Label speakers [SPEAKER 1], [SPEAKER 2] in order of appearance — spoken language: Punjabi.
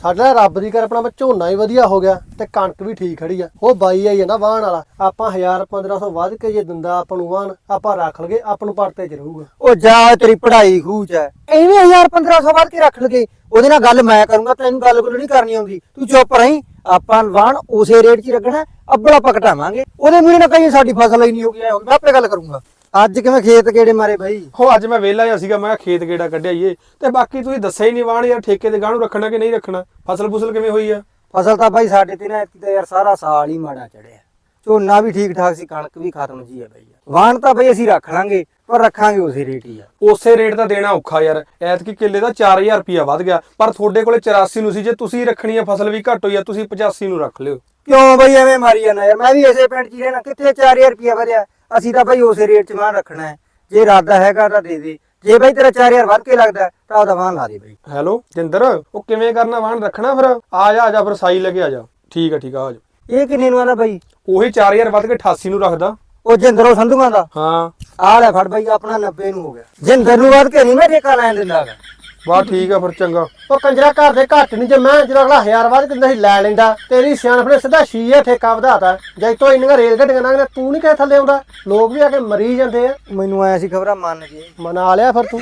[SPEAKER 1] ਸਾਡਾ ਰੱਬ ਦੀ ਕਰ ਆਪਣਾ ਝੋਨਾ ਹੀ ਵਧੀਆ ਹੋ ਗਿਆ ਤੇ ਕਣਕ ਵੀ ਠੀਕ ਖੜੀ ਆ। ਉਹ ਬਾਈ ਆਈ ਹੈ ਨਾ ਵਾਹਣ ਵਾਲਾ। ਆਪਾਂ 1000 1500 ਵੱਧ ਕੇ ਜੇ ਦਿੰਦਾ ਆਪਾਂ ਨੂੰ ਵਾਹਣ ਆਪਾਂ ਰੱਖ ਲਗੇ ਆਪਾਂ ਨੂੰ ਪਰਤੇ ਚ ਰਹੂਗਾ।
[SPEAKER 2] ਉਹ ਜਾ ਤੇਰੀ ਪੜ੍ਹਾਈ ਖੂਚ ਹੈ ਐਵੇਂ 1000 1500 ਵੱਧ ਕੇ ਰੱਖ ਲਗੇ ਉਹਦੇ ਨਾਲ ਗੱਲ ਮੈਂ ਕਰੂੰਗਾ ਤੈਨੂੰ ਗੱਲ ਗੁੱਲ ਨਹੀਂ ਕਰਨੀ ਆਉਂਦੀ। ਤੂੰ ਚੁੱਪ ਰਹੀਂ ਆਪਾਂ ਵਾਣ ਉਸੇ ਰੇਟ 'ਚ ਹੀ ਰੱਖਣਾ ਅੱਬਲ ਆਪਾਂ ਘਟਾਵਾਂਗੇ। ਉਹਦੇ ਮੂਹਰੇ ਨਾ ਕਹੀਂ ਸਾਡੀ ਫਸਲ ਹੀ ਨਹੀਂ ਹੋ ਗਈ ਐ ਮੈਂ ਆਪੇ ਗੱਲ ਕਰੂੰਗਾ। ਅੱਜ ਕਿਵੇਂ ਖੇਤ ਕਿਹੜੇ ਮਾਰੇ ਬਾਈ?
[SPEAKER 3] ਹੋ ਅੱਜ ਮੈਂ ਵਿਹਲਾ ਜਿਹਾ ਸੀਗਾ ਮੈਂ ਕਿਹਾ ਖੇਤ ਗੇੜਾ ਕੱਢਿਆ ਈਏ ਤੇ ਬਾਕੀ ਤੁਸੀਂ ਦੱਸਿਆ ਹੀ ਨਹੀਂ ਵਾਣ ਯਾਰ ਠੇਕੇ ਦੇ ਨੂੰ ਰੱਖਣਾ ਕਿ ਨਹੀਂ ਰੱਖਣਾ? ਫਸਲ ਫੁਸਲ ਕਿਵੇਂ ਹੋਈ ਆ?
[SPEAKER 2] ਫਸਲ ਤਾਂ ਬਾਈ ਸਾਡੇ ਤੇ ਨਾ ਐਤਕੀ ਤਾਂ ਯਾਰ ਸਾਰਾ ਸਾਲ ਹੀ ਮਾੜਾ ਚੜਿਆ। ਝੋਨਾ ਵੀ ਠੀਕ ਠਾਕ ਸੀ ਕਣਕ ਵੀ ਖਤਮ ਜੀ ਹੈ ਬਈ ਵਾਣ ਤਾਂ ਬਈ ਅਸੀਂ ਰੱਖ ਲਾਂਗੇ ਪਰ ਰੱਖਾਂਗੇ ਉਸੇ ਰੇਟ ਹੀ ਆ।
[SPEAKER 3] ਉਸੇ ਰੇਟ ਦਾ ਦੇਣਾ ਔਖਾ ਯਾਰ। ਐਤਕੀ ਕਿੱਲੇ ਦਾ 4000 ਰੁਪਿਆ ਵੱਧ ਗਿਆ ਪਰ ਤੁਹਾਡੇ ਕੋਲੇ 84 ਨੂੰ ਸੀ ਜੇ ਤੁਸੀਂ ਰੱਖਣੀ ਆ ਫਸਲ ਵੀ ਘੱਟ ਹੋਈ ਆ ਤੁਸੀਂ 85 ਨੂੰ ਰੱਖ ਲਿਓ।
[SPEAKER 2] ਕਿਉਂ ਬਈ ਐਵੇਂ ਮਾਰੀ ਜਾਂਦਾ ਯਾਰ? ਮੈਂ ਵੀ ਇਸੇ ਪਿੰਡ 'ਚ ਹੀ ਰਹਿਣਾ ਕਿੱਥੇ 4000 ਰੁਪਇਆ ਵਧਿਆ? ਅਸੀਂ ਤਾਂ ਬਈ ਉਸੇ ਰੇਟ 'ਚ ਵਾਹਨ ਰੱਖਣਾ ਹੈ। ਜੇ ਇਰਾਦਾ ਹੈਗਾ ਤਾਂ ਦੇ ਦੇ। ਜੇ ਬਈ ਤੇਰਾ 4000 ਵੱਧ ਕੇ ਲੱਗਦਾ ਤਾਂ ਉਹਦਾ ਵਾਹਨ ਲਾ ਦੇ ਬਈ
[SPEAKER 3] ਹੈਲੋ ਜਿੰਦਰ ਉਹ ਕਿਵੇਂ ਕਰਨਾ ਵਾਹਣ ਰੱਖਣਾ ਫਿਰ? ਆ ਜਾ ਆ ਜਾ ਫਿਰ ਸਾਈ ਲੱਗੇ ਆ ਜਾ। ਠੀਕ ਆ ਠੀਕ ਆ ਆ ਜਾ।
[SPEAKER 2] ਇਹ ਕਿੰਨੇ ਨੂੰ ਆਂਦਾ ਬਈ
[SPEAKER 3] ਉਹੀ 4000 ਵੱਧ ਕੇ 88 ਨੂੰ ਰੱਖਦਾ।
[SPEAKER 2] ਉਹ ਜਿੰਦਰੋਂ ਸੰਧੂਆਂ ਦਾ?
[SPEAKER 3] ਹਾਂ।
[SPEAKER 2] ਆ ਲੈ ਫੜ ਬਈ ਆਪਣਾ 90 ਨੂੰ ਹੋ ਗਿਆ। ਜਿੰਦਰ ਨੂੰ ਵੱਧ ਕੇ ਨਹੀਂ ਮੈਂ ਠੇਕਾ ਲੈਣ ਦਿੰਦਾ
[SPEAKER 3] ਵਾਹ ਠੀਕ ਆ ਫਿਰ ਚੰਗਾ।
[SPEAKER 1] ਉਹ ਕੰਜਰਾ ਘਰ ਦੇ ਘੱਟ ਨਹੀਂ ਜੇ ਮੈਂ ਜਦੋਂ ਅਗਲਾ 1000 ਵੱਧ ਦਿੰਦਾ ਸੀ ਲੈ ਲੈਂਦਾ। ਤੇਰੀ ਸਿਆਣਪ ਨੇ ਸਿੱਧਾ ਛੀਏ ਠੇਕਾ ਵਧਾਤਾ। ਜੇ ਤੋਂ ਇੰਨੀਆਂ ਰੇਲ ਗੱਡੀਆਂ ਲੰਘਦਾ ਤੂੰ ਨਹੀਂ ਕਿਹ ਥੱਲੇ ਆਉਂਦਾ। ਲੋਕ ਵੀ ਆ ਕੇ ਮਰੀ ਜਾਂਦੇ ਆ।
[SPEAKER 2] ਮੈਨੂੰ ਆਇਆ ਸੀ ਖਬਰਾਂ ਮੰਨ ਜੇ
[SPEAKER 1] ਮਨਾ ਲਿਆ ਫਿਰ ਤੂੰ।